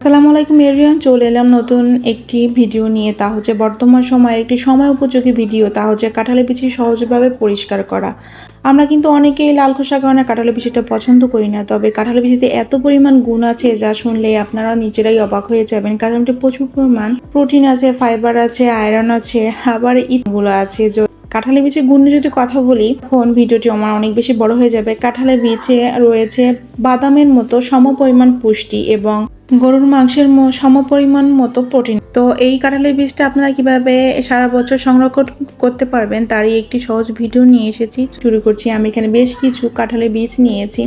আসসালামু আলাইকুম এভরিওয়ান চলে এলাম নতুন একটি ভিডিও নিয়ে। তা হচ্ছে বর্তমান সময়ে একটি সময় উপযোগী ভিডিও তা হচ্ছে কাঁঠালে বিচি সহজভাবে পরিষ্কার করা। আমরা কিন্তু অনেকেই লাল খোসার কারণে কাঁঠালে বিচিটা পছন্দ করি না, তবে কাঁঠালে বিচিতে এত পরিমাণ গুণ আছে যা শুনলে আপনারা নিজেরাই অবাক হয়ে যাবেন। এতে প্রচুর পরিমাণ প্রোটিন আছে ফাইবার আছে আয়রন আছে, আবার ইটগুলো আছে। যে কাঁঠালের বীজের গুণ যদি কথা বলি এখন ভিডিওটি আমার অনেক বেশি বড় হয়ে যাবে। কাঁঠালের বীজে রয়েছে বাদামের মতো সমপরিমাণ পুষ্টি এবং গরুর মাংসের সমপরিমাণ মতো প্রোটিন। তো এই কাঁঠালের বীজটা আপনারা কীভাবে সারা বছর সংরক্ষণ করতে পারবেন তারই একটি সহজ ভিডিও নিয়ে এসেছি। শুরু করছি। আমি এখানে বেশ কিছু কাঁঠালের বীজ নিয়েছি।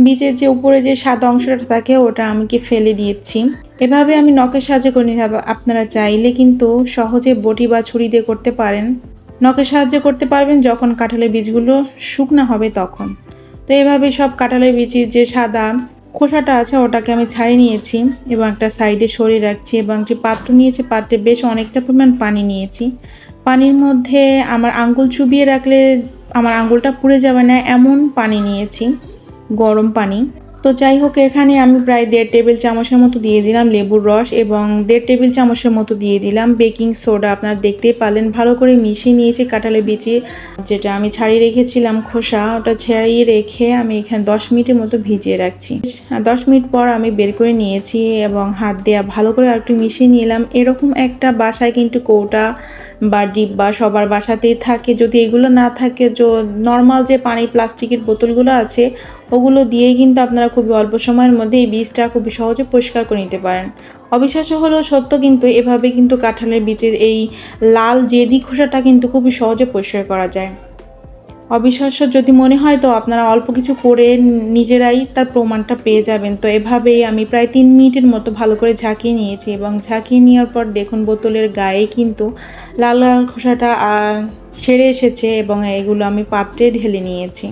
বীজের যে উপরে যে সাদা অংশটা থাকে ওটা আমি কি ফেলে দিয়েছি। এভাবে আমি নখের সাহায্যে করে আপনারা চাইলে কিন্তু সহজে বটি বা ছুরি দিয়ে করতে পারেন। নখের সাহায্যে করতে পারবেন যখন কাঁঠালের বীজগুলো শুকনা হবে তখন। তো এভাবে সব কাঁঠালের বীজের যে সাদা খোসাটা আছে, ওটাকে আমি ছাড়িয়ে নিয়েছি এবং একটা সাইডে সরিয়ে রাখছি এবং একটি পাত্র নিয়েছি পাত্রে বেশ অনেকটা পরিমাণ পানি নিয়েছি। পানির মধ্যে আমার আঙ্গুল চুবিয়ে রাখলে আমার আঙ্গুলটা পুড়ে যাবে না, এমন পানি নিয়েছি, গরম পানি। তো যাই হোক, এখানে আমি প্রায় দেড় টেবিল চামচের মতো দিয়ে দিলাম লেবুর রস এবং দেড় টেবিল চামচের মতো দিয়ে দিলাম বেকিং সোডা। আপনারা দেখতেই পারলেন, ভালো করে মিশিয়ে নিয়েছি কাঁঠালে বিচি। যেটা আমি ছাড়িয়ে রেখেছিলাম খোসা, ওটা ছাড়িয়ে রেখে আমি এখানে দশ মিনিটের মতো ভিজিয়ে রাখছি। দশ মিনিট পর আমি বের করে নিয়েছি এবং হাত দেওয়া ভালো করে একটু মিশিয়ে নিলাম। এরকম একটা বাসায় কিন্তু কৌটা বা ডিব্বা সবার বাসাতেই থাকে। যদি এগুলো না থাকে নর্মাল যে পানির প্লাস্টিকের বোতলগুলো আছে ওগুলো দিয়েই কিন্তু আপনারা খুবই অল্প সময়ের মধ্যে এই বীজটা খুবই সহজে পরিষ্কার করে নিতে পারেন। অবিশ্বাস্য হলেও সত্য কিন্তু এভাবে কিন্তু কাঁঠালের বীজের এই লাল জেদি খোসাটা কিন্তু খুবই সহজে পরিষ্কার করা যায়। অবিশ্বাস্য যদি মনে হয় তো আপনারা অল্প কিছু করে নিজেরাই তার প্রমাণটা পেয়ে যাবেন। তো এভাবেই আমি প্রায় তিন মিনিটের মতো ভালো করে ঝাঁকিয়ে নিয়েছি এবং ঝাঁকিয়ে নেওয়ার পর দেখুন বোতলের গায়ে কিন্তু লাল লাল খোসাটা ছেড়ে এসেছে এবং এগুলো আমি পাত্রে ঢেলে নিয়েছি।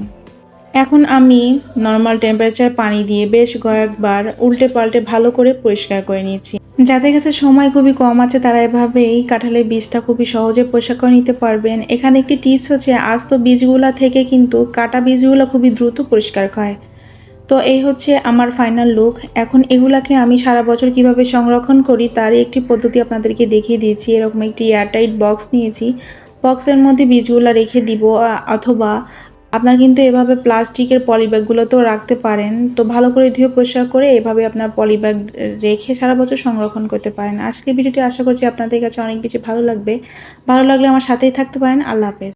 এখন আমি নর্মাল টেম্পারেচার পানি দিয়ে বেশ কয়েকবার উল্টে পাল্টে ভালো করে পরিষ্কার করে নিয়েছি। যাদের কাছে সময় খুবই কম আছে, তারা এভাবেই কাঁঠালের বীজটা খুবই সহজে পরিষ্কার করে নিতে পারবেন। এখানে একটি টিপস হচ্ছে, আস্ত বীজগুলা থেকে কিন্তু কাটা বীজগুলো খুবই দ্রুত পরিষ্কার হয়। তো এই হচ্ছে আমার ফাইনাল লুক এখন এগুলাকে আমি সারা বছর কীভাবে সংরক্ষণ করি, তারই একটি পদ্ধতি আপনাদেরকে দেখিয়ে দিয়েছি। এরকম একটি এয়ারটাইট বক্স নিয়েছি। বক্সের মধ্যে বীজগুলো রেখে দিব অথবা আপনার কিন্তু এভাবে প্লাস্টিকের পলিব্যাগগুলোতেও রাখতে পারেন। তো ভালো করে ধুয়ে পরিষ্কার করে এভাবে আপনার পলিব্যাগ রেখে সারা বছর সংরক্ষণ করতে পারেন। আজকের ভিডিওটি আশা করছি আপনাদের কাছে অনেক বেশি ভালো লাগবে। ভালো লাগলে আমার সাথেই থাকতে পারেন। আল্লাহ হাফেজ।